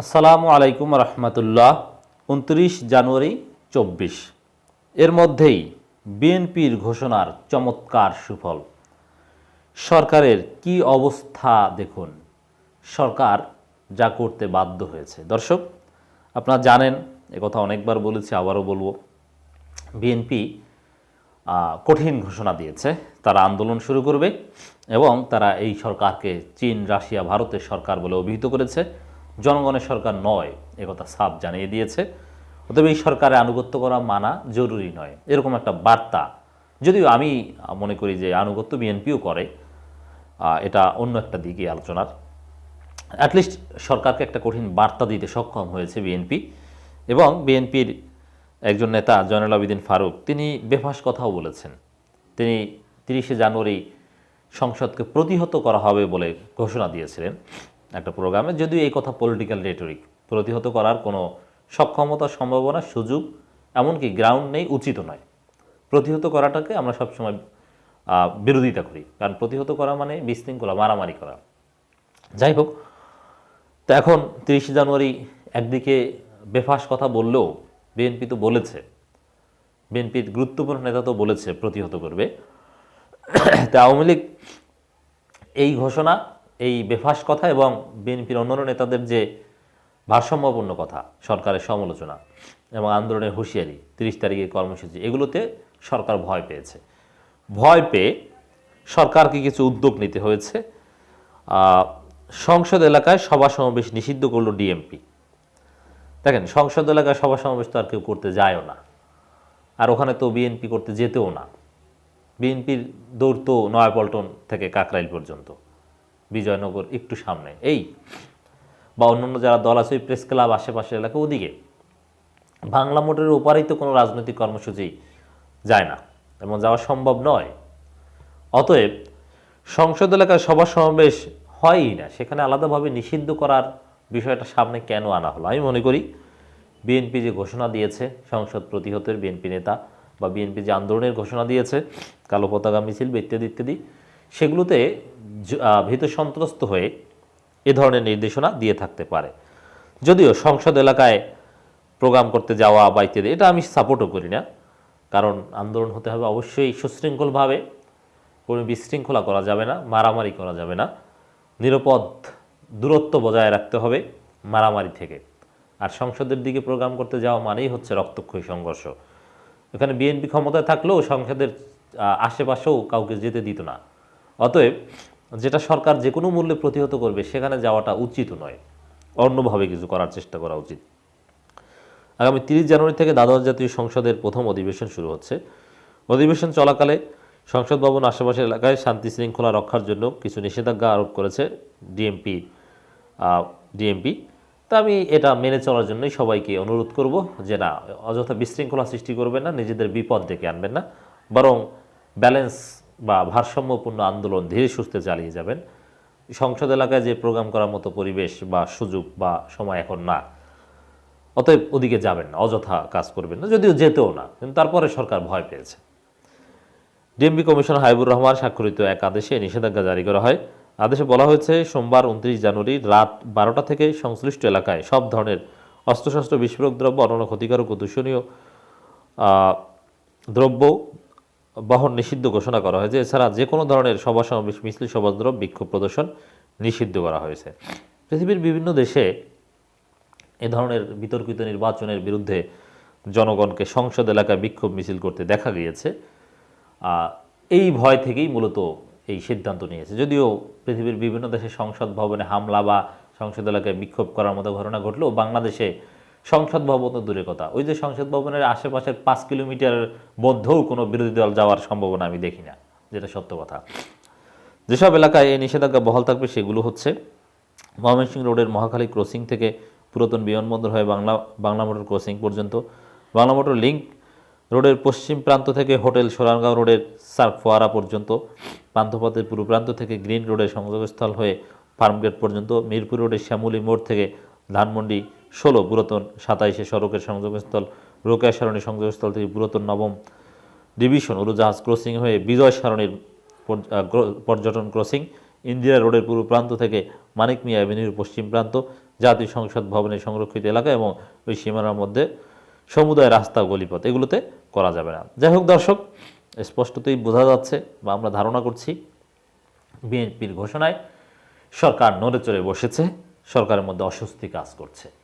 আসসালামু আলাইকুম রহমতুল্লাহ, উনত্রিশ জানুয়ারি চব্বিশ। এর মধ্যেই বিএনপির ঘোষণার চমৎকার সুফল। সরকারের কি অবস্থা দেখুন। সরকার যা করতে বাধ্য হয়েছে। দর্শক, আপনারা জানেন কথা অনেকবার বলেছি, আবারও বলব, বিএনপি কঠিন ঘোষণা দিয়েছে। তারা আন্দোলন শুরু করবে এবং তারা এই সরকারকে চীন, রাশিয়া, ভারতের সরকার বলে অভিহিত করেছে। জনগণের সরকার নয় একথা সাফ জানিয়ে দিয়েছে। অতএব এই সরকারে আনুগত্য করা মানা জরুরি নয়। এরকম একটা বার্তা, যদিও আমি মনে করি যে আনুগত্য বিএনপিও করে এটা অন্য একটা দিকে আলোচনার। অ্যাটলিস্ট সরকারকে একটা কঠিন বার্তা দিতে সক্ষম হয়েছে বিএনপি এবং বিএনপির একজন নেতা জয়নাল আবিদিন ফারুক, তিনি বেফাস কথাও বলেছেন। তিনি তিরিশে জানুয়ারি সংসদকে প্রতিহত করা হবে বলে ঘোষণা দিয়েছিলেন। একটা প্রোগ্রামে যদিও এই কথা পলিটিক্যাল রেটরিক প্রতিহত করার কোনো সক্ষমতা সম্ভাবনা, সুযোগ, এমনকি গ্রাউন্ড নেই, উচিত নয়। প্রতিহত করাটাকে আমরা সবসময় বিরোধিতা করি। কারণ প্রতিহত করা মানে বিশৃঙ্খলা, মারামারি করা। যাই হোক, তো এখন তিরিশে জানুয়ারি একদিকে বেফাস কথা বললেও বিএনপি তো বলেছে। বিএনপির গুরুত্বপূর্ণ নেতা তো বলেছে প্রতিহত করবে। তা আওয়ামী লীগ এই ঘোষণা এই বেফাস কথা এবং বিএনপির অন্যান্য নেতাদের যে ভারসাম্যপূর্ণ কথা, সরকারের সমালোচনা এবং আন্দোলনের হুঁশিয়ারি, তিরিশ তারিখে কর্মসূচি, এগুলোতে সরকার ভয় পেয়েছে। ভয় পেয়ে সরকারকে কিছু উদ্যোগ নিতে হয়েছে। সংসদ এলাকায় সভা সমাবেশ নিষিদ্ধ করল ডিএমপি। দেখেন, সংসদ এলাকায় সভা সমাবেশ তো আর কেউ করতে যায়ও না। আর ওখানে তো বিএনপি করতে যেতেও না। বিএনপির দৌড় তো নয়াপল্টন থেকে কাকরাইল পর্যন্ত। বিজয়নগর একটু সামনে। এই, বা অন্যান্য যারা দল আছে, ওই প্রেস ক্লাব আশেপাশের এলাকা ওদিকে। বাংলা মোটরের ওপারেই তো কোনো রাজনৈতিক কর্মসূচি যায় না, এবং যাওয়া সম্ভব নয়। অতএব, সংসদ এলাকায় সভা সমাবেশ হয়ই না। সেখানে আলাদাভাবে নিষিদ্ধ করার বিষয়টা সামনে কেন আনা হলো? আমি মনে করি, বিএনপি যে ঘোষণা দিয়েছে, সংসদ প্রতিহতের বিএনপি নেতা বা বিএনপি যে আন্দোলনের ঘোষণা দিয়েছে, কালো পতাকা, মিছিল ইত্যাদি ইত্যাদি সেগুলোতে ভীত সন্ত্রস্ত হয়ে এ ধরনের নির্দেশনা দিয়ে থাকতে পারে। যদিও সংসদ এলাকায় প্রোগ্রাম করতে যাওয়া বা ইত্যাদি, এটা আমি সাপোর্টও করি না। কারণ আন্দোলন হতে হবে অবশ্যই সুশৃঙ্খলভাবে। কোনো বিশৃঙ্খলা করা যাবে না, মারামারি করা যাবে না। নিরাপদ দূরত্ব বজায় রাখতে হবে মারামারি থেকে। আর সংসদের দিকে প্রোগ্রাম করতে যাওয়া মানেই হচ্ছে রক্তক্ষয়ী সংঘর্ষ। এখানে বিএনপি ক্ষমতায় থাকলেও সংসদের আশেপাশেও কাউকে যেতে দিত না। অতএব যেটা সরকার যে কোনো মূল্যে প্রতিহত করবে, সেখানে যাওয়াটা উচিত নয়। অন্যভাবে কিছু করার চেষ্টা করা উচিত। আগামী তিরিশ জানুয়ারি থেকে দ্বাদশ জাতীয় সংসদের প্রথম অধিবেশন শুরু হচ্ছে। অধিবেশন চলাকালে সংসদ ভবন আশেপাশের এলাকায় শান্তি শৃঙ্খলা রক্ষার জন্য কিছু নিষেধাজ্ঞা আরোপ করেছে ডিএমপি ডিএমপি। তা আমি এটা মেনে চলার জন্যই সবাইকে অনুরোধ করব যে না, অযথা বিশৃঙ্খলা সৃষ্টি করবেন না, নিজেদের বিপদ ডেকে আনবেন না। বরং ব্যালেন্স বা ভারসাম্যপূর্ণ আন্দোলন ধীরে সুস্থে চালিয়ে যাবেন। সংসদ এলাকায় যে প্রোগ্রাম করার মতো পরিবেশ বা সুযোগ বা সময় এখন না। অতএব ওদিকে যাবেন না, অযথা কাজ করবেন না, যদিও যেতেও না, কিন্তু তারপরে সরকার ভয় পেয়েছে। ডিএমপি কমিশনার হাবিবুর রহমান স্বাক্ষরিত এক আদেশে নিষেধাজ্ঞা জারি করা হয়। আদেশে বলা হয়েছে, সোমবার উনত্রিশ জানুয়ারি রাত বারোটা থেকে সংশ্লিষ্ট এলাকায় সব ধরনের অস্ত্রশস্ত্র বিস্ফোরক দ্রব্য, অন্যান্য ক্ষতিকারক ও দূষণীয় দ্রব্য বহন নিষিদ্ধ ঘোষণা করা হয়েছে। এছাড়া যে কোনো ধরনের সভা সমাবেশ মিছিল সভাদ্রব বিক্ষোভ প্রদর্শন নিষিদ্ধ করা হয়েছে। পৃথিবীর বিভিন্ন দেশে এ ধরনের বিতর্কিত নির্বাচনের বিরুদ্ধে জনগণকে সংসদ এলাকায় বিক্ষোভ মিছিল করতে দেখা গিয়েছে। এই ভয় থেকেই মূলত এই সিদ্ধান্ত নিয়েছে। যদিও পৃথিবীর বিভিন্ন দেশে সংসদ ভবনে হামলা বা সংসদ এলাকায় বিক্ষোভ করার মতো ঘটনা ঘটলেও বাংলাদেশে সংসদ ভবন তো দূরের কথা। ওই যে সংসদ ভবনের আশেপাশের পাঁচ কিলোমিটার মধ্যেও কোনো বিরোধী দল যাওয়ার সম্ভাবনা আমি দেখি না, যেটা সত্য কথা। যেসব এলাকায় এই নিষেধাজ্ঞা বহাল থাকবে সেগুলো হচ্ছে ময়মনসিংহ রোডের মহাখালী ক্রসিং থেকে পুরাতন বিমানবন্দর হয়ে বাংলা বাংলা মোটর ক্রসিং পর্যন্ত। বাংলা মোটর লিঙ্ক রোডের পশ্চিম প্রান্ত থেকে হোটেল সোরানগাঁও রোডের সার্ক ফোয়ারা পর্যন্ত, পান্থপথের পূর্ব প্রান্ত থেকে গ্রিন রোডের সংযোগস্থল হয়ে ফার্মগেট পর্যন্ত, মিরপুর রোডের শ্যামলী মোড় থেকে ধানমন্ডি ষোলো পুরাতন সাতাইশে সড়কের সংযোগস্থল, রোকেয়া সারণী সংযোগস্থল থেকে পুরাতন নবম ডিভিশন, উড়োজাহাজ ক্রসিং হয়ে বিজয় সারণীর পর্যটন ক্রসিং, ইন্দিরা রোডের পূর্ব প্রান্ত থেকে মানিক মিয়া অ্যাভিনিউর পশ্চিম প্রান্ত, জাতীয় সংসদ ভবনের সংরক্ষিত এলাকা এবং ওই সীমানার মধ্যে সমুদায় রাস্তা গলিপথ। এগুলোতে করা যাবে না। যাই হোক দর্শক, স্পষ্টতই বোঝা যাচ্ছে বা আমরা ধারণা করছি, বিএনপির ঘোষণায় সরকার নড়ে চড়ে বসেছে। সরকারের মধ্যে অস্বস্তি কাজ করছে।